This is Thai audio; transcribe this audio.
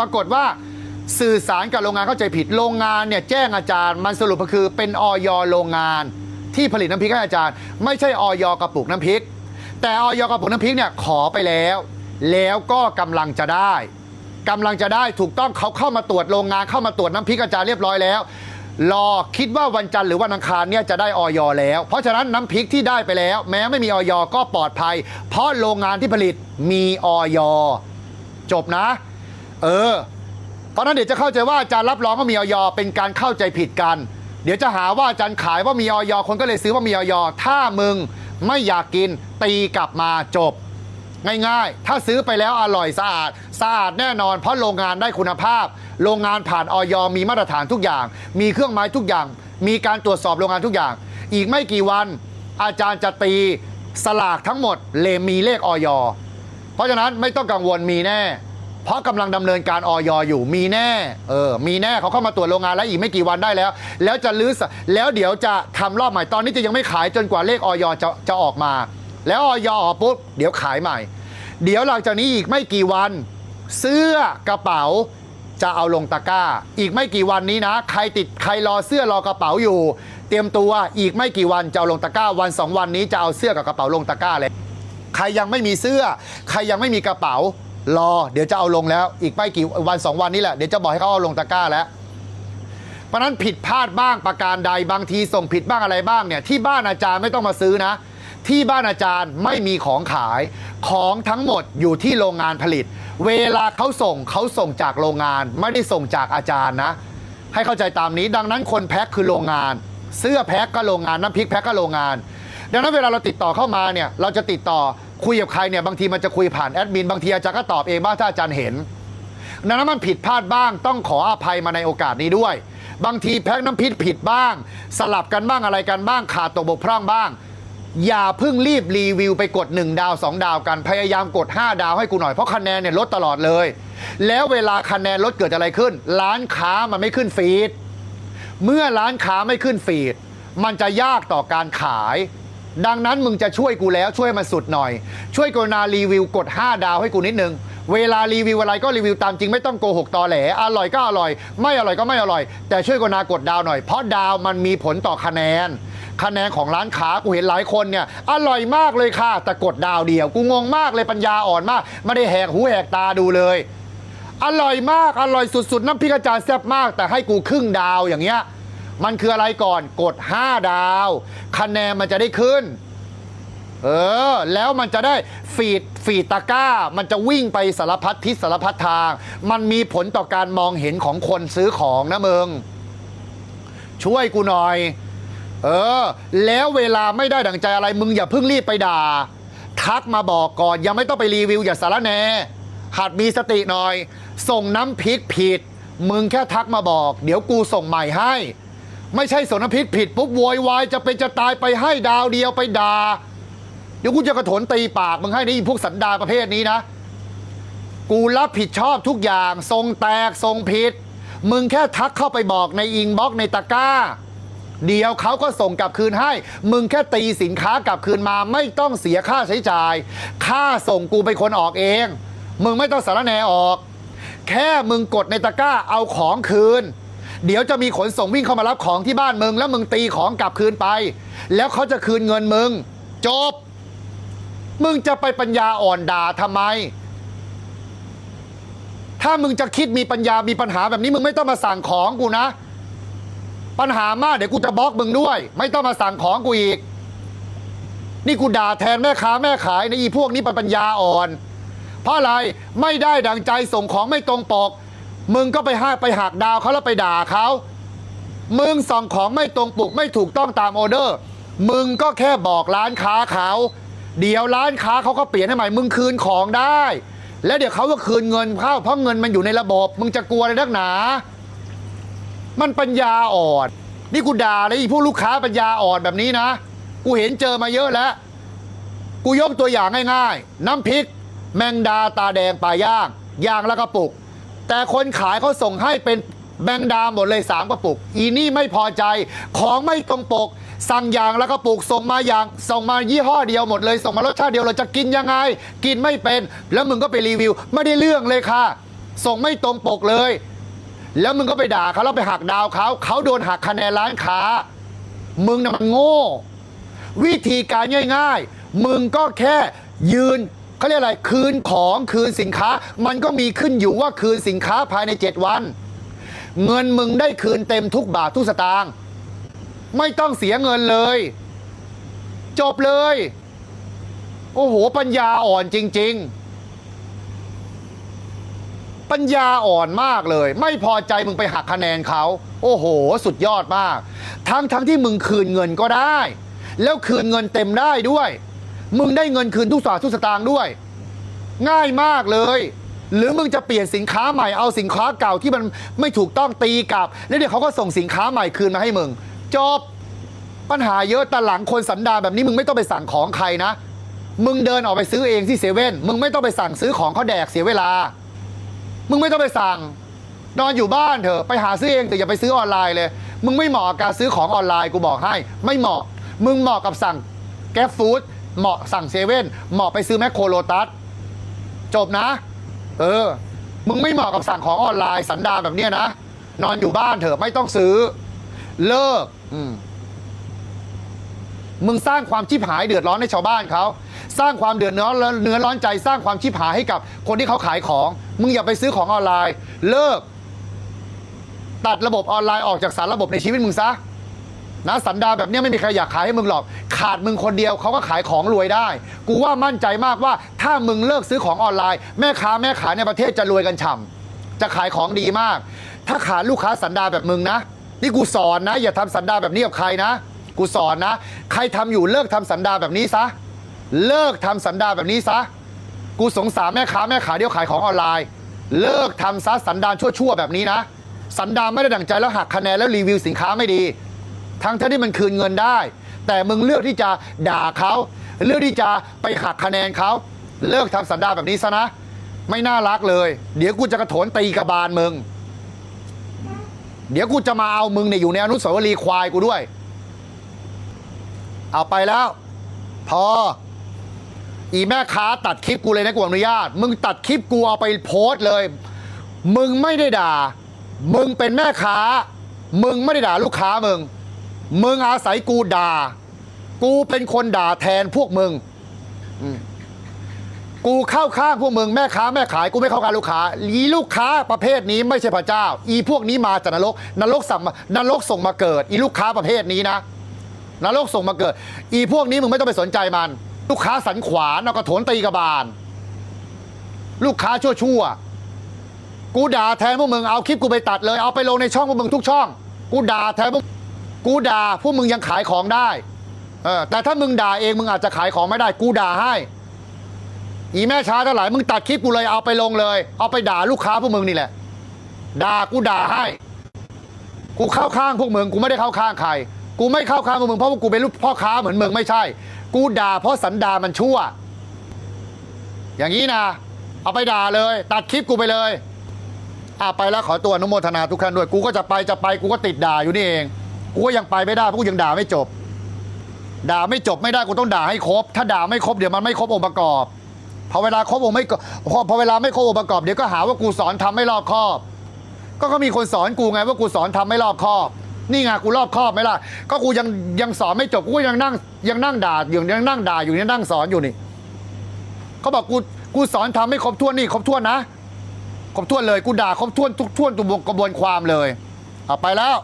ปรากฏว่าสื่อสารกับโรงงานเข้าใจผิด โรงงานเนี่ยแจ้งอาจารย์ มันสรุปก็คือเป็นออยโรงงาน ที่ผลิตน้ำพริกให้อาจารย์ ไม่ใช่ออยกระปุกน้ำพริก แต่ออยกระปุกน้ำพริกเนี่ยขอไปแล้ว แล้วก็กำลังจะได้กำลังจะได้ถูกต้องเขาเข้ามาตรวจโรงงานเข้ามาตรวจน้ำพริกอาจารย์เรียบร้อยแล้วรอคิดว่าวันจันทร์หรือวันอังคารเนี่ยจะได้ออยแล้ว เพราะฉะนั้นน้ำพริกที่ได้ไปแล้ว แม้ไม่มีออยก็ปลอดภัย เพราะโรงงานที่ผลิตมีออยจบนะ เออ เพราะนั้นเดี๋ยวจะเข้าใจว่าอาจารย์รับรองว่ามีออยเป็นการเข้าใจผิดกัน เดี๋ยวจะหาว่าอาจารย์ขายว่ามีออยคนก็เลยซื้อว่ามีออยถ้ามึงไม่อยากกินตีกลับมาจบ ง่ายๆ ถ้าซื้อไปแล้วอร่อยสะอาดสะอาดแน่นอน เพราะโรงงานได้คุณภาพ โรงงานผ่านออยมีมาตรฐานทุกอย่าง มีเครื่องไม้ทุกอย่าง มีการตรวจสอบโรงงานทุกอย่าง อีกไม่กี่วัน อาจารย์จะตีสลากทั้งหมดเลมีเลขออยเพราะฉะนั้นไม่ต้องกังวลมีแน่ ราะกำลังดำเนินการออยอยู่มีแน่เออมีแน่เขาเข้ามาตรวจโรงงานแล้วอีกไม่กี่วันได้แล้ว แล้วจะลื้อสแล้วเดี๋ยวจะทำรอบใหม่ตอนนี้จะยังไม่ขายจนกว่าเลขออยจะจะออกมา แล้วออยออกปุ๊บเดี๋ยวขายใหม่ เดี๋ยวหลังจากนี้อีกไม่กี่วัน เสื้อกระเป๋าจะเอาลงตะกร้า อีกไม่กี่วันนี้นะ ใครติดใครรอเสื้อรอกระเป๋าอยู่ เตรียมตัวอีกไม่กี่วันจะเอาลงตะกร้าวันสองวันนี้จะเอาเสื้อกับกระเป๋าลงตะกร้าเลยใครยังไม่มีเสื้อ ใครยังไม่มีกระเป๋า รอเดี๋ยวจะเอาลงแล้ว อีกไม่กี่วันสองวันนี้แหละ เดี๋ยวจะบอกให้เขาเอาลงตะกร้าแล้ว เพราะนั้นผิดพลาดบ้างประการใดบางทีส่งผิดบ้างอะไรบ้างเนี่ยที่บ้านอาจารย์ไม่ต้องมาซื้อนะ ที่บ้านอาจารย์ไม่มีของขายของทั้งหมดอยู่ที่โรงงานผลิต เวลาเขาส่งเขาส่งจากโรงงาน ไม่ได้ส่งจากอาจารย์นะ ให้เข้าใจตามนี้ดังนั้นคนแพ็คคือโรงงาน เสื้อแพ็คก็โรงงานน้ำพริกแพ็คก็โรงงาน ดังนั้นเวลาเราติดต่อเข้ามาเนี่ยเราจะติดต่อ คุยกับใครเนี่ยบางทีมันจะคุยผ่านแอดมินบางทีอาจารย์ก็ตอบเองบ้างถ้าอาจารย์เห็นดังนั้นมันผิดพลาดบ้าง ต้องขออภัยมาในโอกาสนี้ด้วย บางทีแพ็คน้ำพริกผิดบ้าง สลับกันบ้างอะไรกันบ้างขาดตกบกพร่องบ้าง อย่าเพิ่งรีบรีวิวไปกด 1 ดาว 2 ดาวกันพยายามกด 5 ดาวให้กูหน่อยเพราะคะแนนเนี่ยลดตลอดเลย แล้วเวลาคะแนนลดเกิดอะไรขึ้น ร้านค้ามันไม่ขึ้นฟีดเมื่อร้านค้าไม่ขึ้นฟีดมันจะยากต่อการขาย ดังนั้นมึงจะช่วยกูแล้วช่วยมันสุดหน่อย ช่วยกรุณารีวิวกด 5 ดาวให้กูนิดนึง เวลารีวิวอะไรก็รีวิวตามจริงไม่ต้องโกหกตอแหล อร่อยก็อร่อย ไม่อร่อยก็ไม่อร่อย แต่ช่วยกรุณากดดาวหน่อย เพราะดาวมันมีผลต่อคะแนน คะแนนของร้านค้ากูเห็นหลายคนเนี่ยอร่อยมากเลยค่ะ แต่กดดาวเดียว กูงงมากเลยปัญญาอ่อนมากไม่ได้แหกหูแหกตาดูเลย อร่อยมากอร่อยสุดๆน้ำพริกอาจารย์แซ่บมาก แต่ให้กูครึ่งดาวอย่างเงี้ย มันคืออะไรก่อนกด 5 ดาว คะแนนมันจะได้ขึ้น เออ แล้วมันจะได้ฟีดฟีดตะก้า มันจะวิ่งไปสารพัดทิศสารพัดทาง มันมีผลต่อการมองเห็นของคนซื้อของนะมึงช่วยกูหน่อย เออ แล้วเวลาไม่ได้ดังใจอะไร มึงอย่าเพิ่งรีบไปด่า ทักมาบอกก่อน ยังไม่ต้องไปรีวิวอย่าสารแหนหัดมีสติหน่อย ส่งน้ำพริกผิด มึงแค่ทักมาบอก เดี๋ยวกูส่งใหม่ให้ ไม่ใช่ส่งน้ำพริกผิดปุ๊บโวยวายจะเป็นจะตายไปให้ดาวเดียวไปด่าเดี๋ยวกูจะกระโถนตีปากมึงให้นี่พวกสันดาประเภทนี้นะ กูรับผิดชอบทุกอย่างทรงแตกทรงผิด มึงแค่ทักเข้าไปบอกในอิงบ็อกในตะกร้า เดี๋ยวเขาก็ส่งกลับคืนให้ มึงแค่ตีสินค้ากลับคืนมาไม่ต้องเสียค่าใช้จ่าย ค่าส่งกูเป็นคนออกเอง มึงไม่ต้องสารแหนออก แค่มึงกดในตะกร้าเอาของคืน เดี๋ยวจะมีขนส่งวิ่งเข้ามารับของที่บ้านมึง แล้วมึงตีของกลับคืนไป แล้วเขาจะคืนเงินมึง จบ มึงจะไปปัญญาอ่อนด่าทำไม ถ้ามึงจะคิดมีปัญญามีปัญหาแบบนี้มึงไม่ต้องมาสั่งของกูนะ ปัญหามากเดี๋ยวกูจะบล็อกมึงด้วย ไม่ต้องมาสั่งของกูอีก นี่กูด่าแทนแม่ค้าแม่ขายในะอีพวกนี้เป็นปัญญาอ่อนเพราะอะไรไม่ได้ดังใจส่งของไม่ตรงปก มึงก็ไปห้าไปหักดาวเขาแล้วไปด่าเขา มึงส่งของไม่ตรงปกไม่ถูกต้องตามออเดอร์ มึงก็แค่บอกร้านค้าเขา เดี๋ยวร้านค้าเขาก็เปลี่ยนให้ใหม่ มึงคืนของได้ แล้วเดี๋ยวเขาก็คืนเงินเข้าเพราะเงินมันอยู่ในระบบ มึงจะกลัวอะไรนักหนา มันปัญญาอ่อน นี่กูด่าเลยอีพวกลูกค้าปัญญาอ่อนแบบนี้นะ กูเห็นเจอมาเยอะแล้ว กูยกตัวอย่างง่ายๆ น้ำพริก แมงดาตาแดงปลาย่าง ย่างแล้วกระปุก แต่คนขายเขาส่งให้เป็นแมงดาหมดเลยสามกระปุก อีนี่ไม่พอใจของไม่ตรงปก สั่งอย่างแล้วกระปุกส่งมาอย่างส่งมายี่ห้อเดียวหมดเลย ส่งมารสชาติเดียวเราจะกินยังไง กินไม่เป็น แล้วมึงก็ไปรีวิว ไม่ได้เรื่องเลยค่ะ ส่งไม่ตรงปกเลย แล้วมึงก็ไปด่าเขาแล้วไปหักดาวเขาเขาโดนหักคะแนนร้านค้า มึงน่ะมันโง่ วิธีการง่าย ๆ มึงก็แค่ยืน เขาเรียกอะไรคืนของคืนสินค้า มันก็มีขึ้นอยู่ว่าคืนสินค้าภายใน 7 วัน เงินมึงได้คืนเต็มทุกบาททุกสตางค์ไม่ต้องเสียเงินเลย จบเลย โอ้โห ปัญญาอ่อนจริง ๆ ปัญญาอ่อนมากเลย ไม่พอใจมึงไปหักคะแนนเขา โอ้โห สุดยอดมาก ทั้งทั้งที่มึงคืนเงินก็ได้ แล้วคืนเงินเต็มได้ด้วย มึงได้เงินคืนทุกสาทุกสตางค์ด้วย ง่ายมากเลย หรือมึงจะเปลี่ยนสินค้าใหม่เอาสินค้าเก่าที่มันไม่ถูกต้องตีกลับ แล้วเดี๋ยวเขาก็ส่งสินค้าใหม่คืนมาให้มึง จบปัญหาเยอะแต่หลังคนสันดานแบบนี้มึงไม่ต้องไปสั่งของใครนะ มึงเดินออกไปซื้อเองที่เซเว่นมึงไม่ต้องไปสั่งซื้อของเขาแดกเสียเวลา มึงไม่ต้องไปสั่ง นอนอยู่บ้านเถอะไปหาซื้อเองแต่อย่าไปซื้อออนไลน์เลย มึงไม่เหมาะกับการซื้อของออนไลน์กูบอกให้ ไม่เหมาะ มึงเหมาะกับสั่งแก๊ฟฟู้ด เหมาะสั่งเซเว่นเหมาะไปซื้อแมคโครโลตัสจบนะ เออ มึงไม่เหมาะกับสั่งของออนไลน์สันดาแบบเนี้ยนะ นอนอยู่บ้านเถอะไม่ต้องซื้อ เลิก อืมมึงสร้างความชิบหายเดือดร้อนให้ชาวบ้านเขา สร้างความเดือดร้อนเนื้อร้อนใจ สร้างความชิบหายให้กับคนที่เขาขายของ มึงอย่าไปซื้อของออนไลน์ เลิก ตัดระบบออนไลน์ออกจากสารระบบในชีวิตมึงซะนะสันดาแบบนี้ไม่มีใครอยากขายให้มึงหรอก ขาดมึงคนเดียวเขาก็ขายของรวยได้ กูว่ามั่นใจมากว่าถ้ามึงเลิกซื้อของออนไลน์ แม่ค้าแม่ขายในประเทศจะรวยกันฉ่ำจะขายของดีมาก ถ้าขาดลูกค้าสันดาแบบมึงนะ นี่กูสอนนะ อย่าทำสันดาแบบนี้กับใครนะ กูสอนนะ ใครทำอยู่เลิกทำสันดาแบบนี้ซะเลิกทำสันดาแบบนี้ซะกูสงสารแม่ค้าแม่ขายเดียวขายของออนไลน์ เลิกทำซะสันดานชั่วๆแบบนี้นะ สันดานไม่ได้ดั่งใจแล้วหักคะแนนแล้วรีวิวสินค้าไม่ดี ทั้งที่มันคืนเงินได้ แต่มึงเลือกที่จะด่าเขาเลือกที่จะไปหักคะแนนเขาเลิกทำสันดานแบบนี้ซะนะ ไม่น่ารักเลย เดี๋ยวกูจะกระโถนตีกระบาลมึง เดี๋ยวกูจะมาเอามึงเนี่ยอยู่ในอนุสาวรีย์ควายกูด้วย เอาไปแล้ว พอ อีแม่ค้าตัดคลิปกูเลยนะกูอนุญาต มึงตัดคลิปกูเอาไปโพสเลย มึงไม่ได้ด่า มึงเป็นแม่ค้า มึงไม่ได้ด่าลูกค้ามึง มึงอาศัยกูด่า กูเป็นคนด่าแทนพวกมึง กูเข้าข้างพวกมึงแม่ค้าแม่ขายกูไม่เข้าข้างลูกค้าอีลูกค้าประเภทนี้ไม่ใช่พระเจ้า อีพวกนี้มาจากนรก นรกสั่งมานรกส่งมาเกิด อีลูกค้าประเภทนี้นะ นรกส่งมาเกิด อีพวกนี้มึงไม่ต้องไปสนใจมัน ลูกค้าสันขวานเอากระโถนตีกระบาล ลูกค้าชั่วชั่วๆกูด่าแทนพวกมึงเอาคลิปกูไปตัดเลยเอาไปลงในช่องพวกมึงทุกช่อง กูด่าแทนพวก กูด่าพวกมึงยังขายของได้เออแต่ถ้ามึงด่าเองมึงอาจจะขายของไม่ได้ กูด่าให้ อีแม่ช้าทั้งหลายมึงตัดคลิปกูเลยเอาไปลงเลย เอาไปด่าลูกค้าพวกมึงนี่แหละ ด่ากูด่าให้ กูเข้าข้างพวกมึงกูไม่ได้เข้าข้างใคร กูไม่เข้าข้างพวกมึงเพราะว่ากูเป็นลูกพ่อค้าเหมือนมึงไม่ใช่ กูด่าเพราะสันดามันชั่ว อย่างนี้นะ เอาไปด่าเลย ตัดคลิปกูไปเลยอะไปแล้วขอตัวอนุโมทนาทุกท่านด้วย กูก็จะไปจะไปกูก็ติดด่าอยู่นี่เอง กูก็ยังไปไม่ได้เพราะกูยังด่าไม่จบ ด่าไม่จบไม่ได้กูต้องด่าให้ครบ ถ้าด่าไม่ครบเดี๋ยวมันไม่ครบองค์ประกอบพอเวลาครบองค์ไม่พอพอเวลาไม่ครบองค์ประกอบเดี๋ยวก็หาว่ากูสอนทำไม่รอบคอบ ก็ก็มีคนสอนกูไงว่ากูสอนทำไม่รอบคอบ นี่ไงกูรอบคอบไหมล่ะ ก็กูยังยังสอนไม่จบกูยังนั่งยังนั่งด่าอยู่ยังนั่งด่าอยู่ยังนั่งสอนอยู่นี่เขาบอกกูกูสอนทำไม่ครบถ้วนนี่ครบถ้วนนะครบถ้วนเลยกูด่าครบถ้วนทุกถ้วนทุกกระบวนความเลยเอาไปแล้ว